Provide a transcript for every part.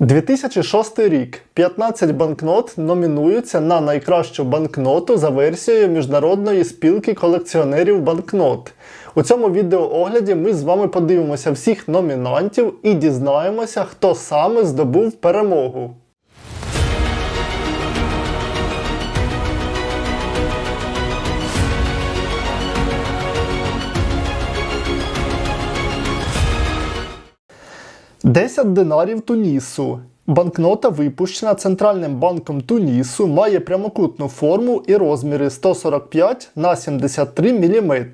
2006 рік 15 банкнот номінуються на найкращу банкноту за версією Міжнародної спілки колекціонерів банкнот. У цьому відеоогляді ми з вами подивимося всіх номінантів і дізнаємося, хто саме здобув перемогу. Десять динарів Тунісу. Банкнота, випущена Центральним банком Тунісу, має прямокутну форму і розміри 145 на 73 мм.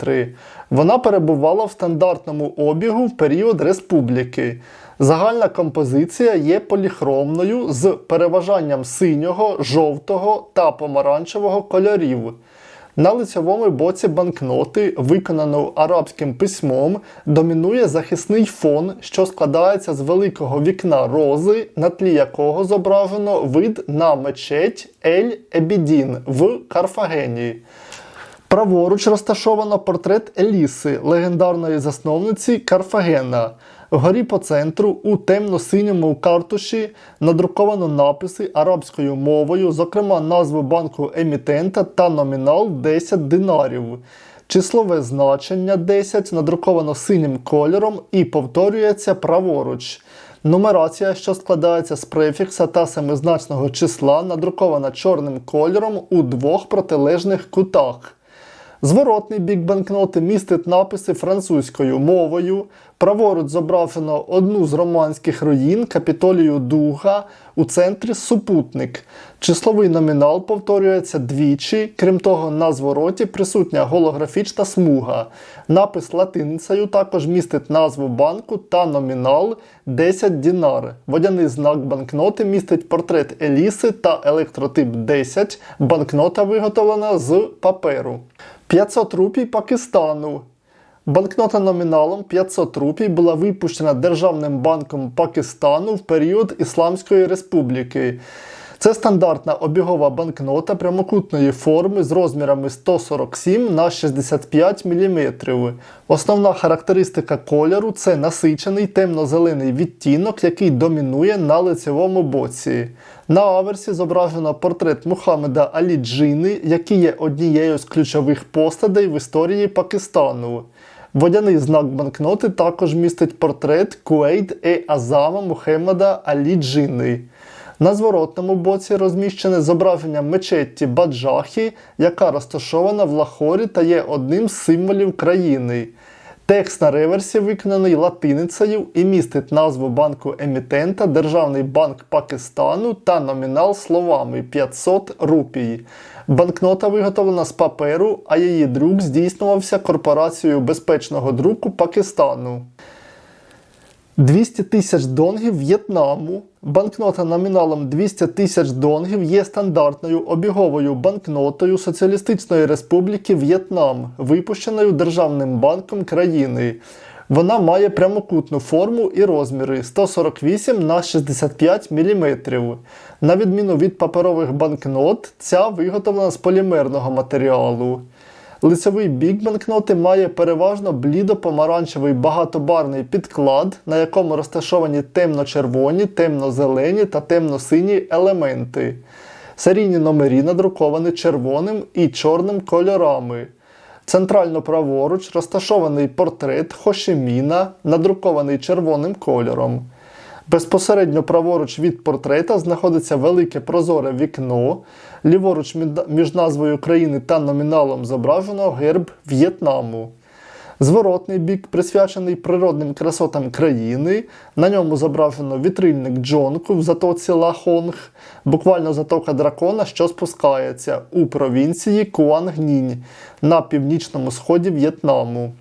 Вона перебувала в стандартному обігу в період республіки. Загальна композиція є поліхромною з переважанням синього, жовтого та помаранчевого кольорів. На лицевому боці банкноти, виконано арабським письмом, домінує захисний фон, що складається з великого вікна рози, на тлі якого зображено вид на мечеть Ель-Ебідін в Карфагені. Праворуч розташовано портрет Еліси, легендарної засновниці Карфагена. Вгорі по центру у темно-синьому картуші надруковано написи арабською мовою, зокрема назву банку емітента та номінал 10 динарів. Числове значення 10 надруковано синім кольором і повторюється праворуч. Нумерація, що складається з префікса та семизначного числа, надрукована чорним кольором у двох протилежних кутах. Зворотний бік банкноти містить написи французькою мовою. Праворуч зображено одну з романських руїн капітолію Дуга у центрі супутник. Числовий номінал повторюється двічі, крім того, на звороті присутня голографічна смуга. Напис латиницею також містить назву банку та номінал 10 дінар. Водяний знак банкноти містить портрет Еліси та електротип 10. Банкнота виготовлена з паперу. 500 рупій Пакистану. Банкнота номіналом 500 рупій була випущена Державним банком Пакистану в період Ісламської Республіки. Це стандартна обігова банкнота прямокутної форми з розмірами 147 на 65 мм. Основна характеристика кольору це насичений темно-зелений відтінок, який домінує на лицевому боці. На аверсі зображено портрет Мухаммеда Алі Джини, який є однією з ключових постатей в історії Пакистану. Водяний знак банкноти також містить портрет Куейд е Азама Мухаммеда Алі Джини. На зворотному боці розміщене зображення мечетті Баджахі, яка розташована в Лахорі та є одним з символів країни. Текст на реверсі виконаний латиницею і містить назву банку емітента Державний банк Пакистану та номінал словами 500 рупій. Банкнота виготовлена з паперу, а її друк здійснювався корпорацією безпечного друку Пакистану. 200 тисяч донгів В'єтнаму. Банкнота номіналом 200 тисяч донгів є стандартною обіговою банкнотою Соціалістичної Республіки В'єтнам, випущеною Державним банком країни. Вона має прямокутну форму і розміри 148 на 65 мм. На відміну від паперових банкнот, ця виготовлена з полімерного матеріалу. Лицевий бік банкноти має переважно блідо-помаранчевий багатобарний підклад, на якому розташовані темно-червоні, темно-зелені та темно-сині елементи. Серійні номері надруковані червоним і чорним кольорами. Центрально праворуч розташований портрет Хошеміна, надрукований червоним кольором. Безпосередньо праворуч від портрета знаходиться велике прозоре вікно. Ліворуч між назвою країни та номіналом зображено герб В'єтнаму. Зворотний бік присвячений природним красотам країни. На ньому зображено вітрильник Джонку в затоці Лахонг, буквально затока дракона, що спускається у провінції Куангнінь на північному сході В'єтнаму.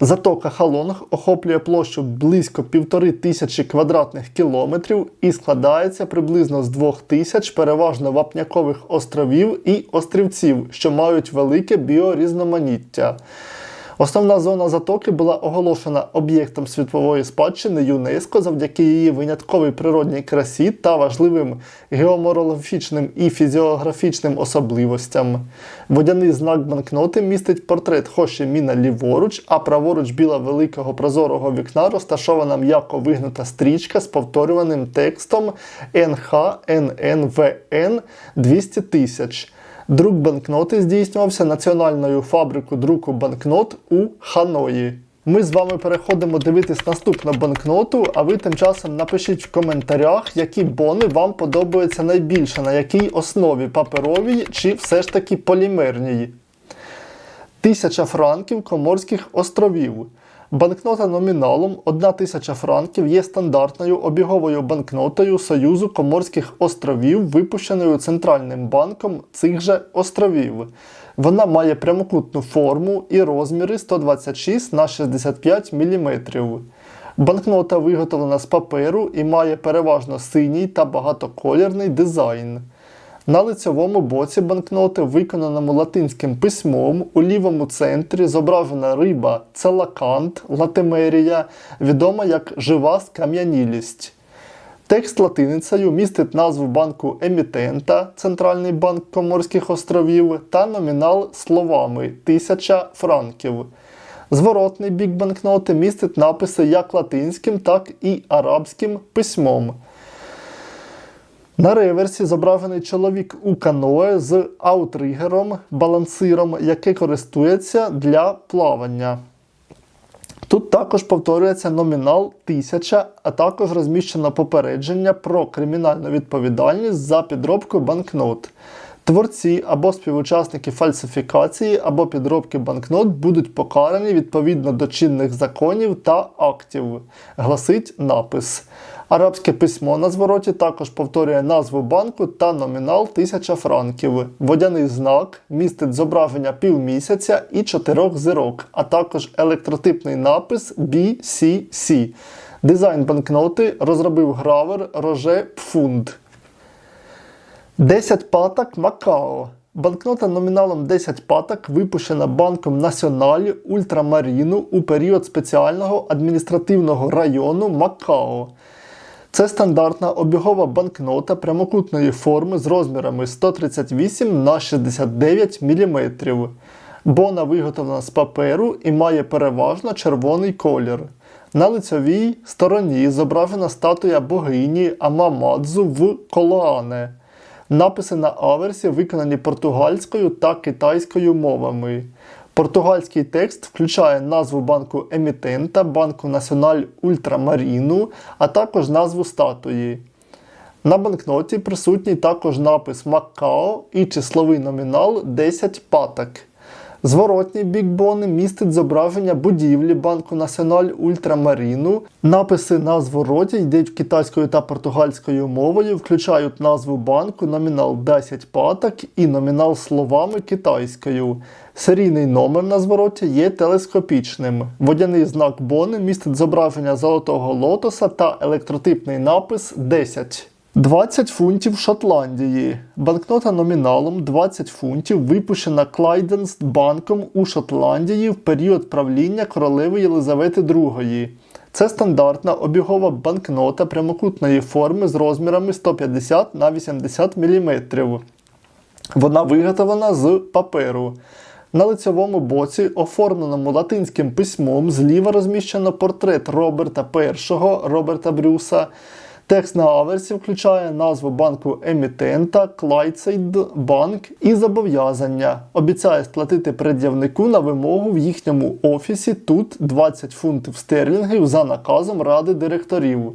Затока Халонг охоплює площу близько півтори тисячі квадратних кілометрів і складається приблизно з двох тисяч переважно вапнякових островів і острівців, що мають велике біорізноманіття. Основна зона затоки була оголошена об'єктом світової спадщини ЮНЕСКО завдяки її винятковій природній красі та важливим геоморфологічним і фізіографічним особливостям. Водяний знак банкноти містить портрет Хоші Міна ліворуч, а праворуч біла великого прозорого вікна розташована м'яко вигнута стрічка з повторюваним текстом НХННВН 200 тисяч. Друк банкноти здійснювався національною фабрикою друку банкнот у Ханої. Ми з вами переходимо дивитись наступну банкноту, а ви тим часом напишіть в коментарях, які бони вам подобаються найбільше, на якій основі паперовій чи все ж таки полімерній. Тисяча франків Коморських островів. Банкнота номіналом 1 тисяча франків є стандартною обіговою банкнотою Союзу Коморських островів, випущеною Центральним банком цих же островів. Вона має прямокутну форму і розміри 126 на 65 мм. Банкнота виготовлена з паперу і має переважно синій та багатоколірний дизайн. На лицьовому боці банкноти, виконаному латинським письмом, у лівому центрі зображена риба целакант латимерія, відома як жива скам'янілість. Текст латиницею містить назву банку емітента Центральний банк Коморських островів та номінал словами 1000 франків. Зворотний бік банкноти містить написи як латинським, так і арабським письмом. На реверсі зображений чоловік у каное з аутригером, балансиром, який користується для плавання. Тут також повторюється номінал 1000, а також розміщено попередження про кримінальну відповідальність за підробку банкнот. Творці або співучасники фальсифікації або підробки банкнот будуть покарані відповідно до чинних законів та актів, гласить напис. Арабське письмо на звороті також повторює назву банку та номінал 1000 франків. Водяний знак містить зображення півмісяця і чотирьох зірок, а також електротипний напис BCC. Дизайн банкноти розробив гравер Роже Пфунд. 10 паток Макао. Банкнота номіналом 10 паток випущена банком Національ Ультрамаріну у період спеціального адміністративного району Макао. Це стандартна обігова банкнота прямокутної форми з розмірами 138 на 69 мм. Бона виготовлена з паперу і має переважно червоний колір. На лицьовій стороні зображена статуя богині Амамадзу в Колоане. Написи на аверсі виконані португальською та китайською мовами. Португальський текст включає назву банку емітента, банку Національ Ультрамаріну, а також назву статуї. На банкноті присутній також напис Макао і числовий номінал 10 паток. Зворотній бік бони містить зображення будівлі банку Національ Ультрамаріну. Написи на звороті йдуть китайською та португальською мовою, включають назву банку, номінал 10 паток і номінал словами китайською. Серійний номер на звороті є телескопічним. Водяний знак бони містить зображення золотого лотоса та електротипний напис 10. 20 фунтів Шотландії. Банкнота номіналом 20 фунтів випущена Клайденс банком у Шотландії в період правління королеви Єлизавети II. Це стандартна обігова банкнота прямокутної форми з розмірами 150 на 80 мм. Вона виготовлена з паперу. На лицевому боці, оформленому латинським письмом, зліва розміщено портрет Роберта І Роберта Брюса. Текст на аверсі включає назву банку емітента, Клайдсейд банк і зобов'язання. Обіцяє сплатити пред'явнику на вимогу в їхньому офісі тут 20 фунтів стерлінгів за наказом ради директорів.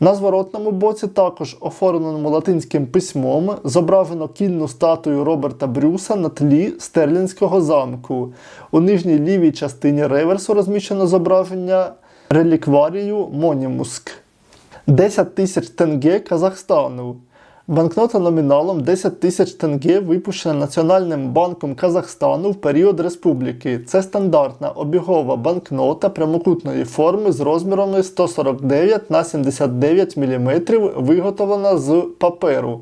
На зворотному боці, також оформленому латинським письмом, зображено кінну статую Роберта Брюса на тлі Стерлінського замку. У нижній лівій частині реверсу розміщено зображення релікварію Монімуск. 10 тисяч тенге Казахстану. Банкнота номіналом 10 тисяч тенге випущена Національним банком Казахстану в період республіки. Це стандартна обігова банкнота прямокутної форми з розмірами 149 на 79 мм, виготовлена з паперу.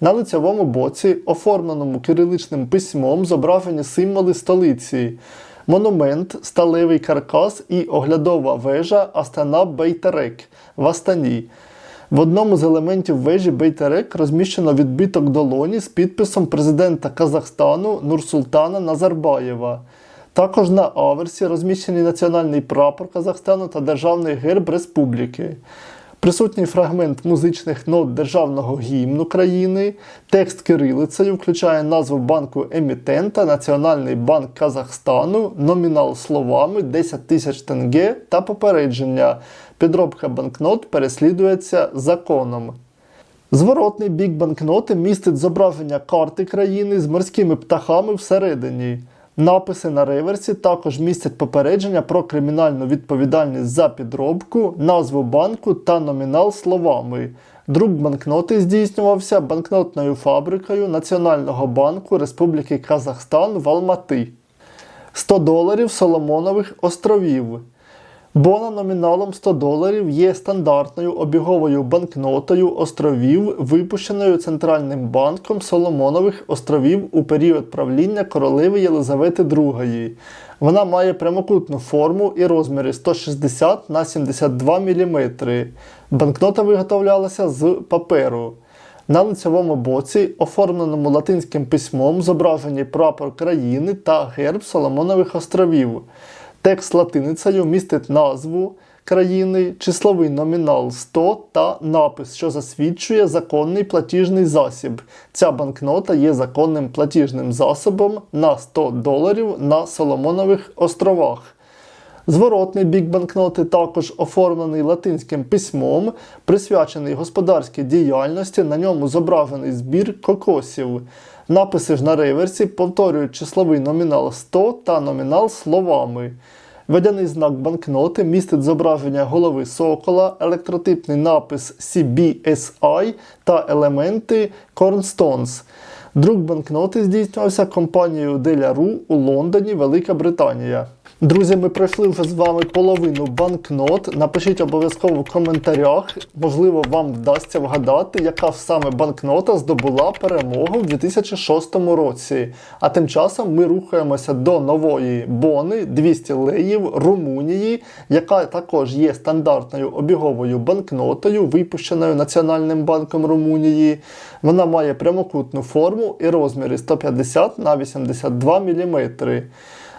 На лицевому боці, оформленому кириличним письмом, зображені символи столиці. Монумент, сталевий каркас і оглядова вежа Астана Бейтерек в Астані. В одному з елементів вежі Бейтерек розміщено відбиток долоні з підписом президента Казахстану Нурсултана Назарбаєва. Також на аверсі розміщений національний прапор Казахстану та державний герб республіки. Присутній фрагмент музичних нот державного гімну країни, текст кирилицею включає назву банку емітента, Національний банк Казахстану, номінал словами 10 тисяч тенге та попередження. Підробка банкнот переслідується законом. Зворотний бік банкноти містить зображення карти країни з морськими птахами всередині. Написи на реверсі також містять попередження про кримінальну відповідальність за підробку, назву банку та номінал словами. Друк банкноти здійснювався банкнотною фабрикою Національного банку Республіки Казахстан в Алмати. 100 доларів Соломонових островів. Бона номіналом 100 доларів є стандартною обіговою банкнотою островів, випущеною Центральним банком Соломонових островів у період правління королеви Єлизавети II. Вона має прямокутну форму і розміри 160 на 72 мм. Банкнота виготовлялася з паперу. На лицевому боці, оформленому латинським письмом, зображені прапор країни та герб Соломонових островів. Текст латиницею містить назву країни, числовий номінал 100 та напис, що засвідчує законний платіжний засіб. Ця банкнота є законним платіжним засобом на 100 доларів на Соломонових островах. Зворотний бік банкноти також оформлений латинським письмом, присвячений господарській діяльності, на ньому зображений збір кокосів. Написи ж на реверсі повторюють числовий номінал 100 та номінал словами. Ведяний знак банкноти містить зображення голови сокола, електротипний напис CBSI та елементи Cornstones. Друк банкноти здійснювався компанією Деляру у Лондоні, Велика Британія. Друзі, ми пройшли вже з вами половину банкнот. Напишіть обов'язково в коментарях. Можливо, вам вдасться вгадати, яка саме банкнота здобула перемогу в 2006 році. А тим часом ми рухаємося до нової бони 200 леїв Румунії, яка також є стандартною обіговою банкнотою, випущеною Національним банком Румунії. Вона має прямокутну форму і розміри 150 на 82 мм.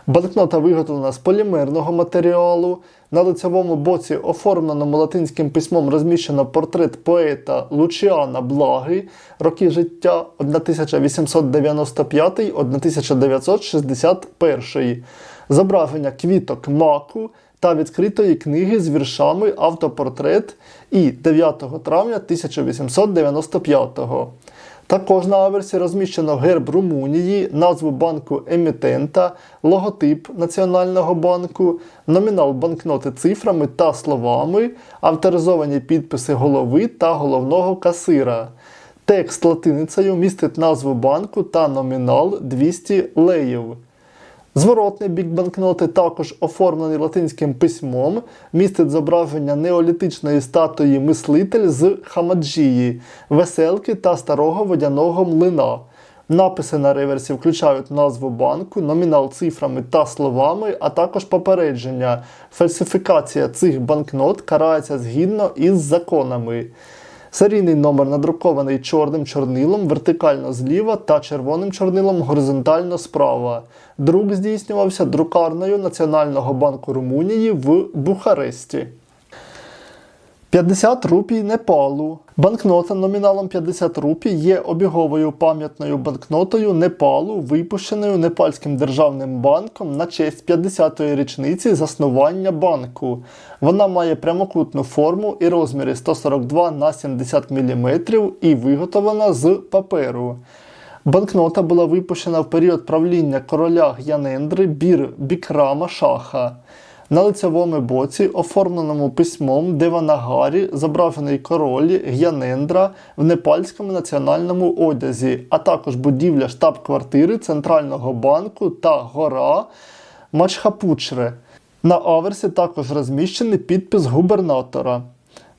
Банкнота виготовлена з полімерного матеріалу. На лицевому боці, оформленому латинським письмом, розміщено портрет поета Лучіана Благи, роки життя 1895-1961, зображення квіток маку та відкритої книги з віршами Автопортрет і 9 травня 1895 також на аверсі розміщено герб Румунії, назву банку емітента, логотип Національного банку, номінал банкноти цифрами та словами, авторизовані підписи голови та головного касира. Текст латиницею містить назву банку та номінал 200 леїв. Зворотний бік банкноти також оформлений латинським письмом, містить зображення неолітичної статуї мислитель з Хамаджії, веселки та старого водяного млина. Написи на реверсі включають назву банку, номінал цифрами та словами, а також попередження. Фальсифікація цих банкнот карається згідно із законами. Серійний номер надрукований чорним чорнилом вертикально зліва та червоним чорнилом горизонтально справа. Друк здійснювався друкарною Національного банку Румунії в Бухаресті. 50 рупій Непалу. Банкнота номіналом 50 рупій є обіговою пам'ятною банкнотою Непалу, випущеною Непальським державним банком на честь 50-ї річниці заснування банку. Вона має прямокутну форму і розміри 142 на 70 мм і виготовлена з паперу. Банкнота була випущена в період правління короля Г'янендри Бір Бікрама Шаха. На лицевому боці, оформленому письмом Деванагарі, зображений король Г'янендра в непальському національному одязі, а також будівля штаб-квартири Центрального банку та гора Мачхапучре. На аверсі також розміщений підпис губернатора.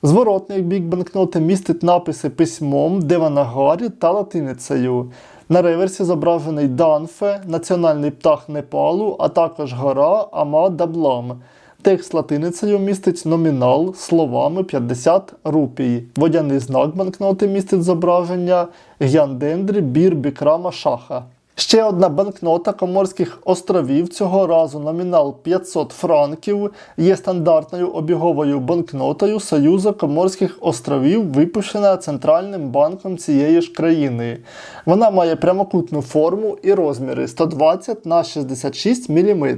Зворотний бік банкноти містить написи письмом Деванагарі та латиницею. На реверсі зображений Данфе, національний птах Непалу, а також гора Ама Даблам. Текст латиницею містить номінал словами 50 рупій. Водяний знак банкноти містить зображення Гяндендрі Бір Бікрама Шаха. Ще одна банкнота Коморських островів, цього разу номінал 500 франків, є стандартною обіговою банкнотою Союзу Коморських островів, випущена Центральним банком цієї ж країни. Вона має прямокутну форму і розміри 120 на 66 мм.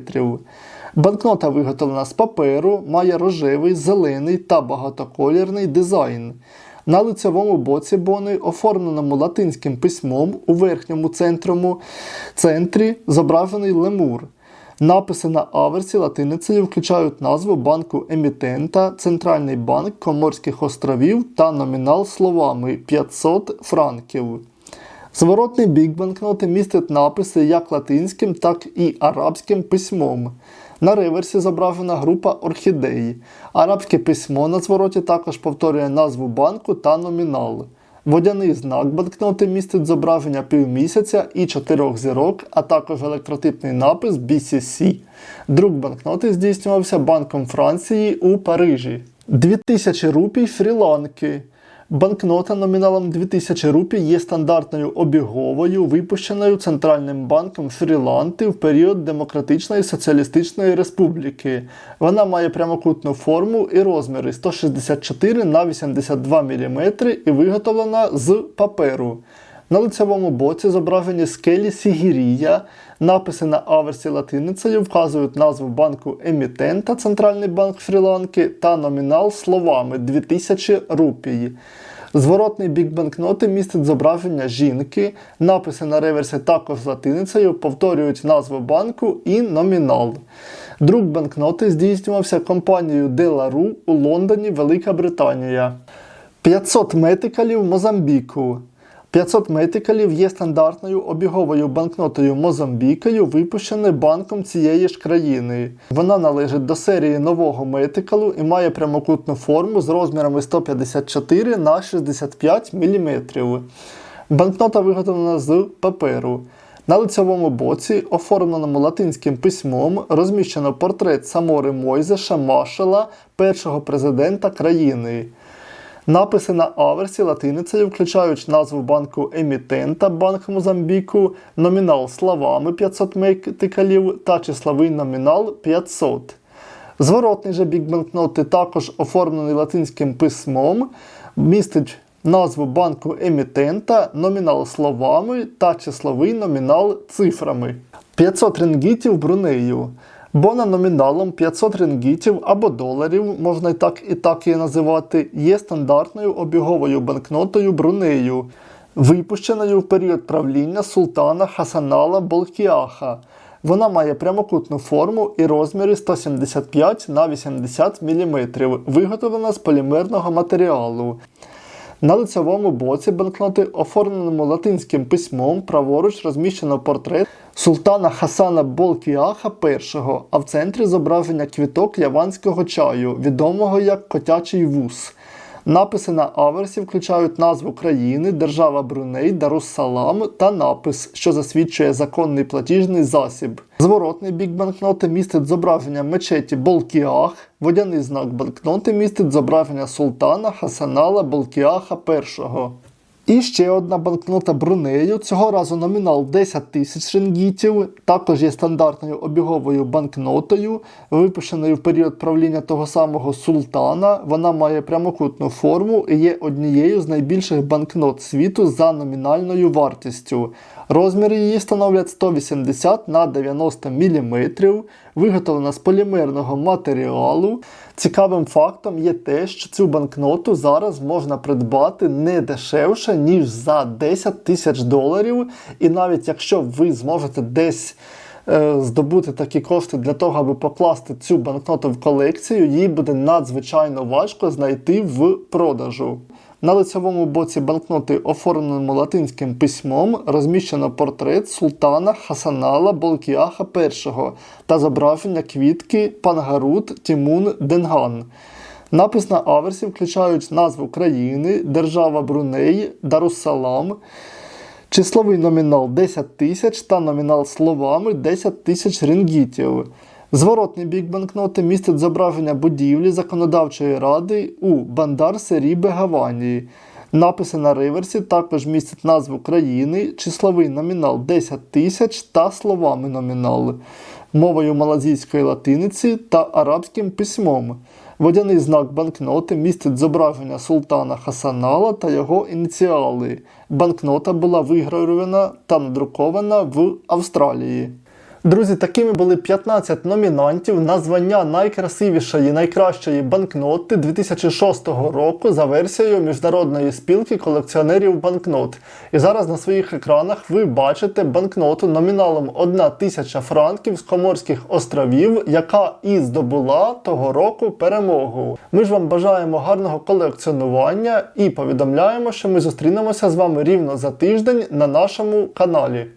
Банкнота виготовлена з паперу, має рожевий, зелений та багатоколірний дизайн. На лицевому боці бони, оформленому латинським письмом у верхньому центрому центрі зображений лемур. Написи на аверсі латиницею включають назву банку емітента, Центральний банк Коморських островів та номінал словами 500 франків. Зворотний бік банкноти містить написи як латинським, так і арабським письмом. На реверсі зображена група орхідеї. Арабське письмо на звороті також повторює назву банку та номінал. Водяний знак банкноти містить зображення півмісяця і чотирьох зірок, а також електротипний напис BCC. Друк банкноти здійснювався Банком Франції у Парижі. 2000 рупій Шрі-Ланки. Банкнота номіналом 2000 рупій є стандартною обіговою, випущеною Центральним банком Шрі-Ланки в період Демократичної Соціалістичної Республіки. Вона має прямокутну форму і розміри 164 на 82 мм і виготовлена з паперу. На лицевому боці зображені скелі Сігірія. Написи на аверсі латиницею вказують назву банку емітента Центральний банк Шрі-Ланки та номінал словами 2000 рупій. Зворотний бік банкноти містить зображення жінки. Написи на реверсі також латиницею повторюють назву банку і номінал. Друк банкноти здійснювався компанією Делару у Лондоні, Велика Британія. 500 метикалів Мозамбіку. 500 метикалів є стандартною обіговою банкнотою Мозамбікою, випущеною банком цієї ж країни. Вона належить до серії нового метикалу і має прямокутну форму з розмірами 154 на 65 мм. Банкнота виготовлена з паперу. На лицевому боці, оформленому латинським письмом, розміщено портрет Самори Мойзеша Машела, першого президента країни. Написи на аверсі латиницею включають назву банку емітента Банк Мозамбіку, номінал словами 500 метикалів та числовий номінал 500. Зворотний же бік банкноти також оформлений латинським письмом, містить назву банку емітента, номінал словами та числовий номінал цифрами. 500 рингітів Брунею. Бона номіналом 500 рингітів або доларів, можна і так і так її називати, є стандартною обіговою банкнотою Брунею, випущеною в період правління султана Хасанала Болкіаха. Вона має прямокутну форму і розміри 175 на 80 мм, виготовлена з полімерного матеріалу. На лицевому боці банкноти, оформленому латинським письмом, праворуч розміщено портрет султана Хасана Болкіаха І, а в центрі зображення квіток яванського чаю, відомого як котячий вус. Написи на аверсі включають назву країни, держава Бруней, Даруссалам та напис, що засвідчує законний платіжний засіб. Зворотний бік банкноти містить зображення мечеті Болкіах, водяний знак банкноти містить зображення султана Хасанала Болкіаха І. І ще одна банкнота Брунею, цього разу номінал 10 тисяч рингітів, також є стандартною обіговою банкнотою, випущеною в період правління того самого султана. Вона має прямокутну форму і є однією з найбільших банкнот світу за номінальною вартістю. Розміри її становлять 180 на 90 мм, виготовлена з полімерного матеріалу. Цікавим фактом є те, що цю банкноту зараз можна придбати не дешевше, ніж за 10 тисяч доларів. І навіть якщо ви зможете десь е, здобути такі кошти для того, аби покласти цю банкноту в колекцію, її буде надзвичайно важко знайти в продажу. На лицевому боці банкноти, оформленому латинським письмом, розміщено портрет султана Хасанала Болкіаха І та зображення квітки Пангарут Тімун Денган. Напис на аверсі включають назву країни, держава Бруней, Даруссалам, числовий номінал 10 тисяч та номінал словами 10 тисяч рингітів. Зворотний бік банкноти містить зображення будівлі законодавчої ради у Бандар Серібе Гавані. Написи на реверсі також містять назву країни, числовий номінал 10 тисяч та словами номінал, мовою малазійської латиниці та арабським письмом. Водяний знак банкноти містить зображення султана Хасанала та його ініціали. Банкнота була вигравована та надрукована в Австралії. Друзі, такими були 15 номінантів на звання найкрасивішої, найкращої банкноти 2006 року за версією Міжнародної спілки колекціонерів банкнот. І зараз на своїх екранах ви бачите банкноту номіналом 1 тисяча франків з Коморських островів, яка і здобула того року перемогу. Ми ж вам бажаємо гарного колекціонування і повідомляємо, що ми зустрінемося з вами рівно за тиждень на нашому каналі.